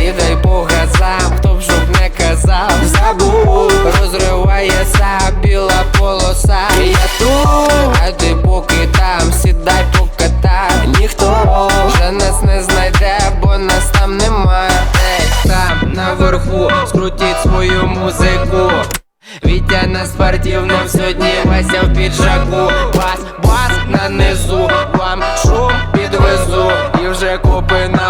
І дай Бога сам, хто б жоб не казав, забув, розривається біла полоса. Я тут, а поки там, сідай поката, ніхто вже нас не знайде, бо нас там нема. Там наверху, скрутіть свою музику. Вітя на спортивном сьогодні Вася в піджаку, бас, бас на низу, вам шум підвезу і вже купи на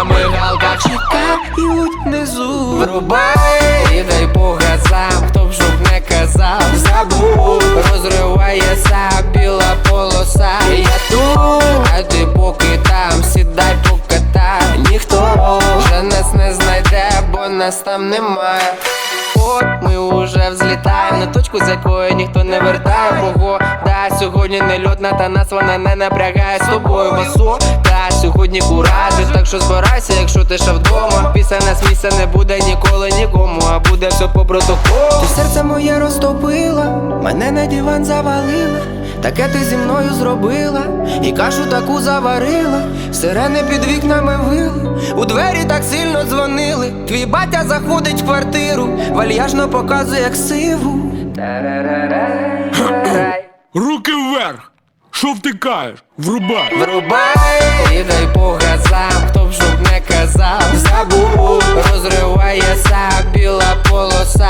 і дай по газам, хто б щоб не казав Забув, розривається біла полоса. Я тут, а ти поки там, сідай покатай. Ніхто вже нас не знайде, бо нас там немає. От ми уже взлітаємо на точку, з якої ніхто не вертає. Бого, да, сьогодні не льотна, та нас вона не напрягає з тобою басу Та сьогодні куражі, так що збирайся, якщо ти ще вдома. Після нас місця не буде ніколи нікому, а буде все по протоколу. Ти серце моє розтопила, мене на диван завалила. Таке ти зі мною зробила, і кашу таку заварила, сирени під вікнами вили, у двері так сильно дзвонили. Твій батя заходить в квартиру, вальяжно показує як сиву. Руки вверх! Що втикаєш? Врубай! Врубай і дай по газам, хто б щоб не казав, забув, розривається біла полоса.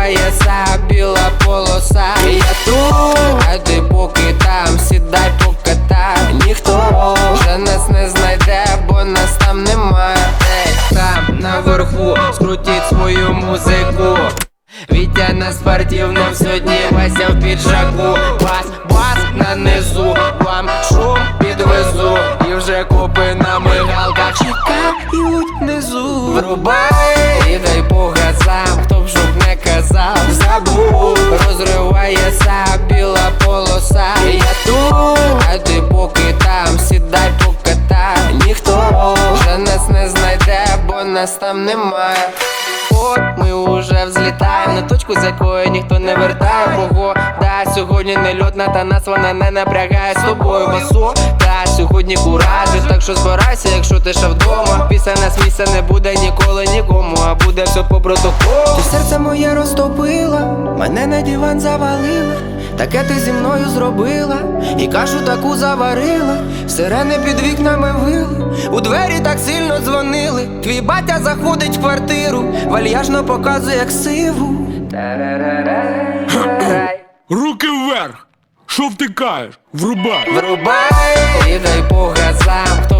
розривається біла полоса. Я тут, а ти поки там, сідай покатай Ніхто вже нас не знайде, бо нас там немає. Ей, Там наверху скрутіть свою музику. Вітя на спортивному сьогодні Вася в піджаку Бас, бас на низу, вам шум підвезу І вже копи на мигалках чекають внизу Врубай і дай по газам, хто щоб не Забув, розривається біла полоса. Я тут, а ти поки там, сідай покатай Ніхто вже нас не знайде, бо нас там немає. От ми уже взлітаємо на точку, з якої ніхто не вертає. Бого, сьогодні не льотна, та нас вона не напрягає з тобою басу Та сьогодні куражі, так що збирайся, якщо ти ще вдома. Після нас місця не буде ніколи нікому, а буде все по протоколу. Ти серце моє розтопила, мене на диван завалила. Таке ти зі мною зробила, і кашу таку заварила, сирени під вікнами вили, у двері так сильно дзвонили. Твій батя заходить в квартиру, вальяжно показує як сиву. Руки вверх! Що втикаєш? Врубай! Врубай і дай по газам, хто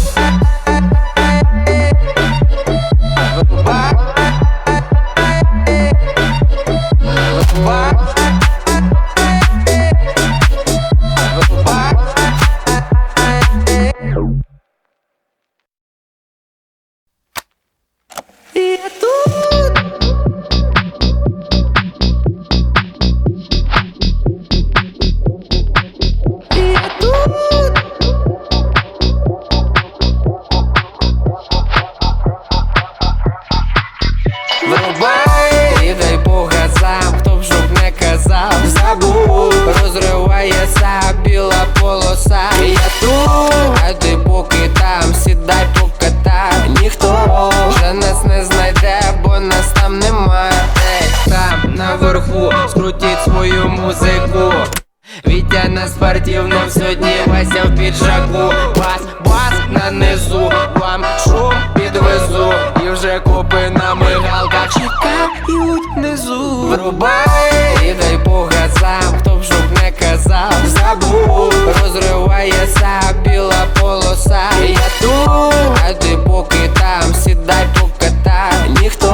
розривається біла полоса Я тут, а ти поки там, сідай покатай Ніхто вже нас не знайде, бо нас там немає Ей, Там наверху скрутіть свою музику Вітя на спортивном сьогодні Вася в піджаку Бас, бас на низу, вам шум підвезу І вже копи на мигалках чекають внизу. Врубай і дай по газам, казав Забув, розривається біла полоса. Я тут, а ти поки там, сідай покатай Ніхто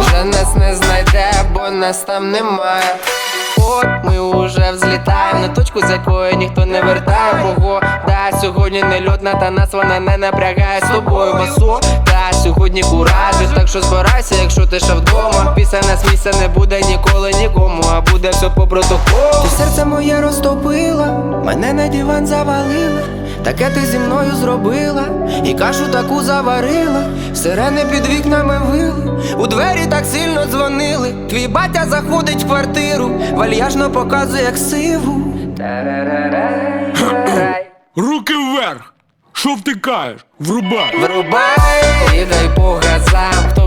вже нас не знайде, бо нас там немає От ми уже взлітаємо на точку, з якої ніхто не вертає сьогодні не льотна, та нас вона не напрягає з тобою Та сьогодні куражі, так що збирайся, якщо ти ще вдома. Після нас місця не буде ніколи нікому, а буде все по протоколу. Ти серце моє розтопила, мене на диван завалила, таке ти зі мною зробила, і кашу таку заварила, сирени під вікнами вили, у двері так сильно дзвонили. Твій батя заходить в квартиру, вальяжно показує як сиву. Руки вверх! Що втикаєш? Врубай! Врубай і дай по газам, хто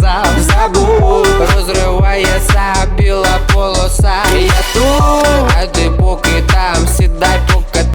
не казав Забув, розривається біла полоса. Я тут, а ти поки там, сідай